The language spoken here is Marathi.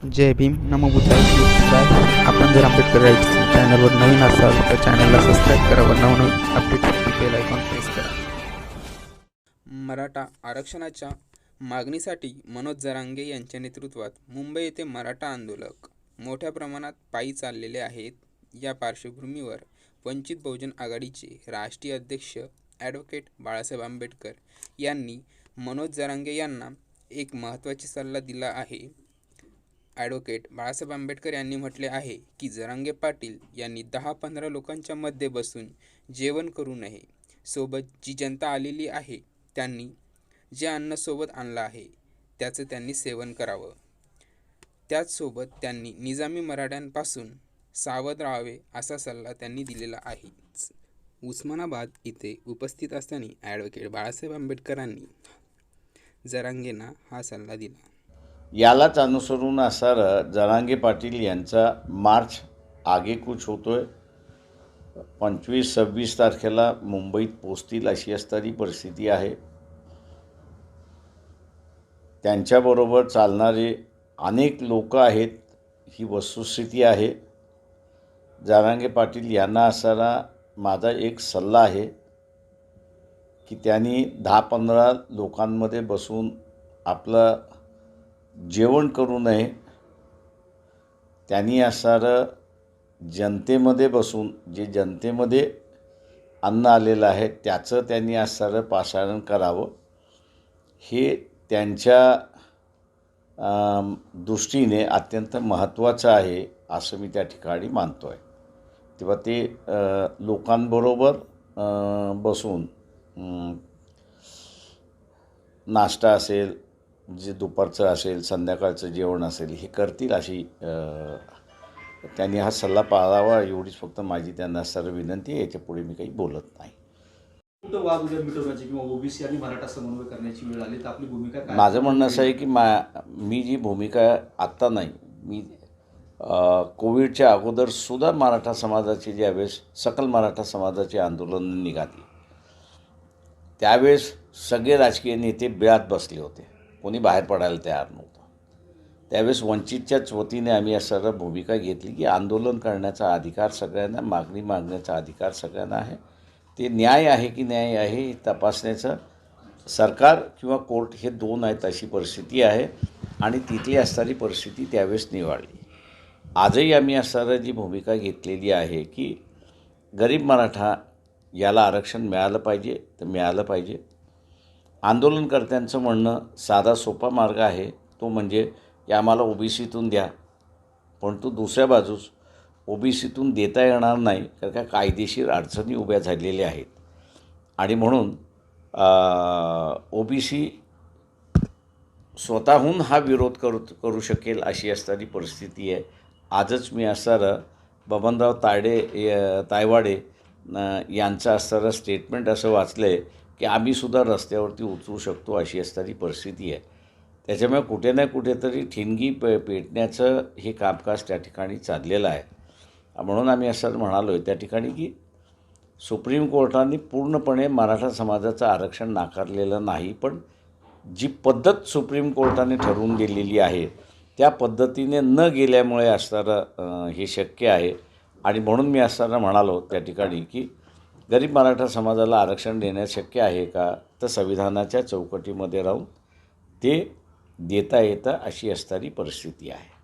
जय भीम नमो बुद्धाय आपण जर आंबेडकर राईट्स चॅनलवर नवीन असाल तर चॅनलला सबस्क्राईब करा व नवनवीन अपडेटसाठी बेल आयकॉन प्रेस करा. मराठा आरक्षणाच्या मागणीसाठी मनोज जरांगे यांच्या नेतृत्वात मुंबई येथे मराठा आंदोलक मोठ्या प्रमाणात पायी चाललेले आहेत. या पार्श्वभूमीवर वंचित बहुजन आघाडीचे राष्ट्रीय अध्यक्ष ॲडव्होकेट बाळासाहेब आंबेडकर यांनी मनोज जरांगे यांना एक महत्त्वाचा सल्ला दिला आहे. ॲडव्होकेट बाळासाहेब आंबेडकर यांनी म्हटले आहे की जरांगे पाटील यांनी दहा पंधरा लोकांच्या मध्ये बसून जेवण करू नये. सोबत जी जनता आलेली आहे त्यांनी जे अन्न सोबत आणलं आहे त्याचं त्यांनी सेवन करावं. त्याचसोबत त्यांनी निजामी मराठ्यांपासून सावध राहावे असा सल्ला त्यांनी दिलेला आहे. उस्मानाबाद इथे उपस्थित असताना ॲडव्होकेट बाळासाहेब आंबेडकरांनी जरांगेंना हा सल्ला दिला. यालाच अनुसरून असणारं जरांगे पाटील यांचा मार्च आगेकूच होतो आहे पंचवीस सव्वीस तारखेला मुंबईत पोचतील अशी असणारी परिस्थिती आहे. त्यांच्याबरोबर चालणारे अनेक लोक आहेत ही वस्तुस्थिती आहे. जारांगे पाटील यांना असणारा माझा एक सल्ला आहे की त्यांनी दहा पंधरा लोकांमध्ये बसून आपलं जेवण करू नये त्यांनी असणारं जनतेमध्ये बसून जे जनतेमध्ये अन्न आलेलं आहे त्याचं त्यांनी असणारं पाषाण करावं. हे त्यांच्या दृष्टीने अत्यंत महत्त्वाचं आहे असं मी त्या ठिकाणी मानतो आहे तेव्हा ते लोकांबरोबर बसून नाश्ता असेल जे दुपारचं असेल संध्याकाळचं जेवण असेल हे करतील अशी त्यांनी हा सल्ला पाळावा एवढीच फक्त माझी त्यांना सर्व विनंती आहे. याच्यापुढे मी काही बोलत नाही. कुठं वाद उद्या मिटवण्याची किंवा ओबीसी आणि मराठा समन्वय करण्याची वेळ आली तर आपली भूमिका काय? माझं म्हणणं असं आहे की मा मी जी भूमिका आत्ता नाही मी कोविडच्या अगोदरसुद्धा मराठा समाजाची ज्यावेळेस सकल मराठा समाजाचे आंदोलन निघाली त्यावेळेस सगळे राजकीय नेते बिळात बसले होते. कोणी बाहेर पडायला तयार नव्हतं. त्यावेळेस वंचितच्याच वतीने आम्ही या सर्व भूमिका घेतली की आंदोलन करण्याचा अधिकार सगळ्यांना मागणी मागण्याचा अधिकार सगळ्यांना आहे. ते न्याय आहे की न्याय आहे हे तपासण्याचं सरकार किंवा कोर्ट हे दोन आहेत अशी परिस्थिती आहे आणि तिथली असणारी परिस्थिती त्यावेळेस निवाळली आजही आम्ही असणारं जी भूमिका घेतलेली आहे की गरीब मराठा याला आरक्षण मिळालं पाहिजे तर मिळालं पाहिजे. आंदोलनकर्त्यांचं म्हणणं साधा सोपा मार्ग आहे तो म्हणजे की आम्हाला ओबीसीतून द्या. परंतु दुसऱ्या बाजूस ओबीसीतून देता येणार नाही कारण का कायदेशीर अडचणी उभ्या झालेल्या आहेत. आणि म्हणून ओबीसी स्वतःहून हा विरोध करू करू शकेल अशी असणारी परिस्थिती आहे. आजच मी असणारं बबनराव तायडे य- तायवाडे यांचं असणारं स्टेटमेंट असं वाचलं आहे की आम्हीसुद्धा रस्त्यावरती उतरू शकतो अशी असणारी परिस्थिती आहे. त्याच्यामुळे कुठे ना कुठेतरी ठिणगी पे पेटण्याचं हे कामकाज त्या ठिकाणी चाललेलं आहे. म्हणून आम्ही असं म्हणालो आहे त्या ठिकाणी की सुप्रीम कोर्टाने पूर्णपणे मराठा समाजाचं आरक्षण नाकारलेलं नाही पण जी पद्धत सुप्रीम कोर्टाने ठरवून दिलेली आहे त्या पद्धतीने न गेल्यामुळे असणारं हे शक्य आहे. आणि म्हणून मी असताना म्हणालो त्या ठिकाणी की गरीब मराठा समाजाला आरक्षण देण्यास शक्य आहे का? तर संविधानाच्या चौकटीमध्ये राहून ते देता येतं अशी असणारी परिस्थिती आहे.